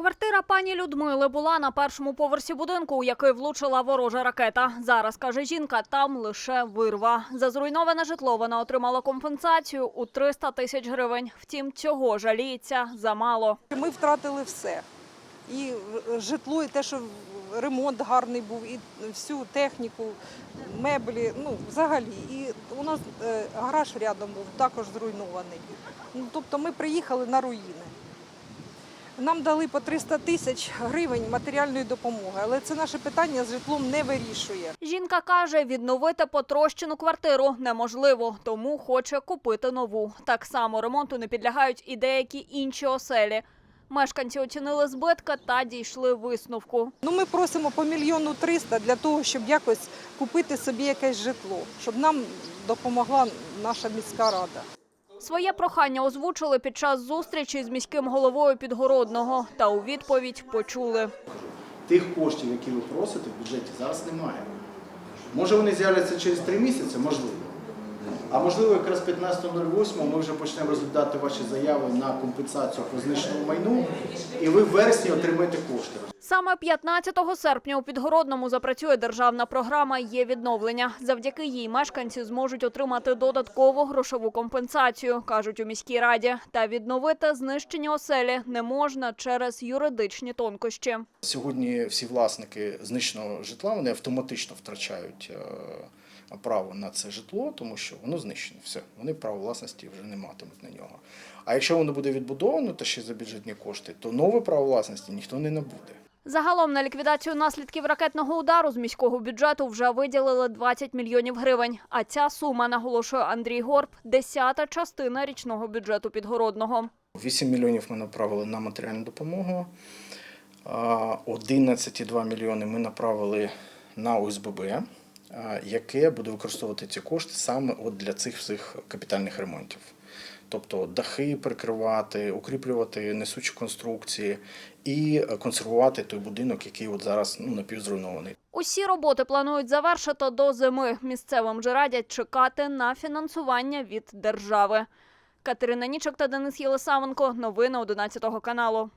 Квартира пані Людмили була на першому поверсі будинку, у який влучила ворожа ракета. Зараз каже жінка, там лише вирва. За зруйноване житло вона отримала компенсацію у 300 тисяч гривень. Втім, цього жаліється замало. Ми втратили все. І е, житло, і те, що ремонт гарний був, і всю техніку, меблі, ну взагалі. І у нас е, гараж рядом був також зруйнований. Ну, тобто ми приїхали на руїни. Нам дали по 300 тисяч гривень матеріальної допомоги, але це наше питання з житлом не вирішує. Жінка каже, відновити потрощену квартиру неможливо, тому хоче купити нову. Так само ремонту не підлягають і деякі інші оселі. Мешканці оцінили збитки та дійшли висновку. Ну, ми просимо по мільйону триста для того, щоб якось купити собі якесь житло, щоб нам допомогла наша міська рада. Своє прохання озвучили під час зустрічі з міським головою Підгородного та у відповідь почули. Тих коштів, які ви просите в бюджеті, зараз немає. Може вони з'являться через три місяці, можливо. А можливо, якраз 15.08 ми вже почнемо розглядати ваші заяви на компенсацію по знищеному майну, і ви в вересні отримаєте кошти. Саме 15 серпня у Підгородному запрацює державна програма «Є відновлення». Завдяки їй мешканці зможуть отримати додаткову грошову компенсацію, кажуть у міській раді. Та відновити знищені оселі не можна через юридичні тонкощі. Сьогодні всі власники знищеного житла вони автоматично втрачають е, право на це житло, тому що воно знищене. Все, вони право власності вже не матимуть на нього. А якщо воно буде відбудовано та ще за бюджетні кошти, то нове право власності ніхто не набуде. Загалом на ліквідацію наслідків ракетного удару з міського бюджету вже виділили 20 мільйонів гривень. А ця сума, наголошує Андрій Горб, десята частина річного бюджету Підгородного. 8 мільйонів ми направили на матеріальну допомогу. а 11,2 мільйони ми направили на ОСББ, яке буде використовувати ці кошти саме от для цих всіх капітальних ремонтів. Тобто дахи прикривати, укріплювати несучі конструкції і консервувати той будинок, який от зараз ну, напівзруйнований. Усі роботи планують завершити до зими. Місцевим же радять чекати на фінансування від держави. Катерина Нічок та Денис Єлисавенко. Новини 11 каналу.